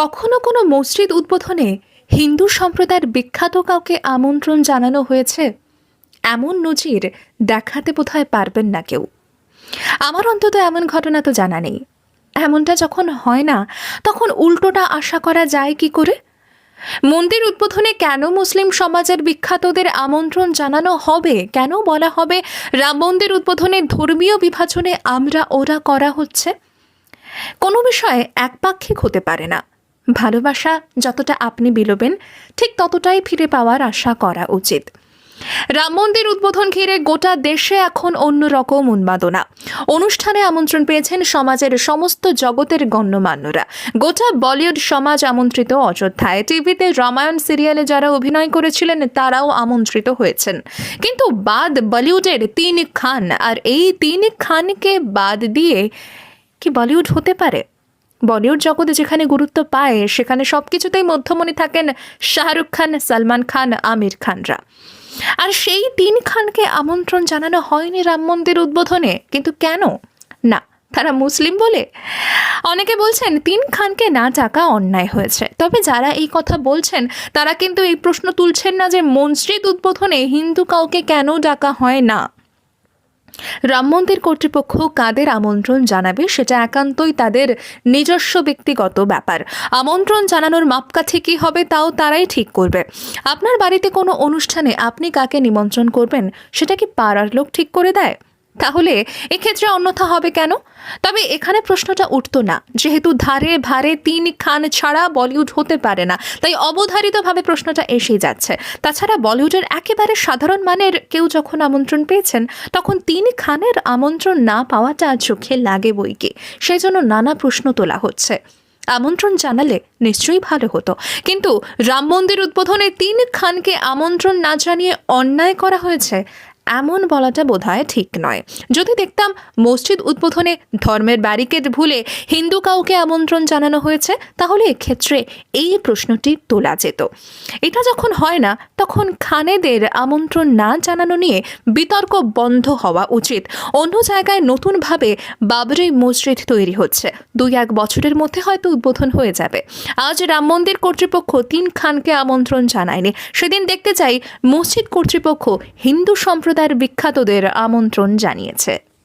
কখনো কোনো মসজিদ উদ্বোধনে হিন্দু সম্প্রদায়ের বিখ্যাত কাউকে আমন্ত্রণ জানানো হয়েছে? এমন নজির দেখাতে বোধহয় পারবেন না কেউ। আমার অন্তত এমন ঘটনা তো জানা নেই। এমনটা যখন হয় না, তখন উল্টোটা আশা করা যায় কি করে? মন্দির উদ্বোধনে কেন মুসলিম সমাজের বিখ্যাতদের আমন্ত্রণ জানানো হবে? কেন বলা হবে রাম মন্দির উদ্বোধনে ধর্মীয় বিভাজনে আমরা ওরা করা হচ্ছে? কোনো বিষয়ে একপাক্ষিক হতে পারে না। ভালোবাসা যতটা আপনি বিলোবেন, ঠিক ততটাই ফিরে পাওয়ার আশা করা উচিত। রাম মন্দির উদ্বোধন ঘিরে গোটা দেশে এখন অন্যরকম উন্মাদনা। অনুষ্ঠানে আমন্ত্রণ পেয়েছেন সমাজের সমস্ত জগতের গণ্যমান্যরা। গোটা বলিউড সমাজ আমন্ত্রিত অযোধ্যায়। টিভিতে রামায়ণ সিরিয়ালে যারা অভিনয় করেছিলেন, তারাও আমন্ত্রিত হয়েছেন। কিন্তু বাদ বলিউডের তিন খান, আর এই তিন খানকে বাদ দিয়ে কি বলিউড হতে পারে? বলিউড জগতে যেখানে গুরুত্ব পায়, সেখানে সব কিছুতেই মধ্যমণি থাকেন শাহরুখ খান, সালমান খান, আমির খানরা। আর সেই তিন খানকে আমন্ত্রণ জানানো হয়নি রাম মন্দির উদ্বোধনে, কিন্তু কেন? না, তারা মুসলিম বলে? অনেকে বলছেন তিন খানকে না ডাকা অন্যায় হয়েছে। তবে যারা এই কথা বলছেন, তারা কিন্তু এই প্রশ্ন তুলছেন না যে মসজিদ উদ্বোধনে হিন্দু কাউকে কেন ডাকা হয় না? রাম মন্দির কর্তৃপক্ষ কাদের আমন্ত্রণ জানাবে সেটা একান্তই তাদের নিজস্ব ব্যক্তিগত ব্যাপার। আমন্ত্রণ জানানোর মাপকাঠি কী হবে তাও তারাই ঠিক করবে। আপনার বাড়িতে কোনো অনুষ্ঠানে আপনি কাকে নিমন্ত্রণ করবেন সেটা কি পাড়ার লোক ঠিক করে দেয়? তাহলে এক্ষেত্রে অন্যথা হবে কেন? তবে এখানে প্রশ্নটা উঠতো না। যেহেতু ধারে ভারে তিন খান ছাড়া বলিউড হতে পারে না, তাই অবধারিতভাবে প্রশ্নটা এসেই যাচ্ছে। তাছাড়া বলিউডের একেবারে সাধারণ মানের কেউ যখন আমন্ত্রণ পেয়েছেন, তখন তিন খানের আমন্ত্রণ না পাওয়াটা চোখে লাগে বইকে। সেই জন্য নানা প্রশ্ন তোলা হচ্ছে। আমন্ত্রণ জানালে নিশ্চয়ই ভালো হতো। কিন্তু রাম মন্দির উদ্বোধনে তিন খানকে আমন্ত্রণ না জানিয়ে অন্যায় করা হয়েছে? এমন বলাটা বোধহয় ঠিক নয়। যদি দেখতাম মসজিদ উদ্বোধনে ধর্মের ব্যারিকেড ভুলে হিন্দু কাউকে আমন্ত্রণ জানানো হয়েছে, তাহলে এক্ষেত্রে এই প্রশ্নটি তোলা যেত। এটা যখন হয় না, তখন খানেদের আমন্ত্রণ না জানানো নিয়ে বিতর্ক বন্ধ হওয়া উচিত। অন্য জায়গায় নতুনভাবে বাবরি মসজিদ তৈরি হচ্ছে। দুই এক বছরের মধ্যে হয়তো উদ্বোধন হয়ে যাবে। আজ রাম মন্দির কর্তৃপক্ষ তিন খানকে আমন্ত্রণ জানায়নি। সেদিন দেখতে চাই মসজিদ কর্তৃপক্ষ হিন্দু সম্প্রদায়ের বিখ্যাতদের আমন্ত্রণ জানিয়েছে।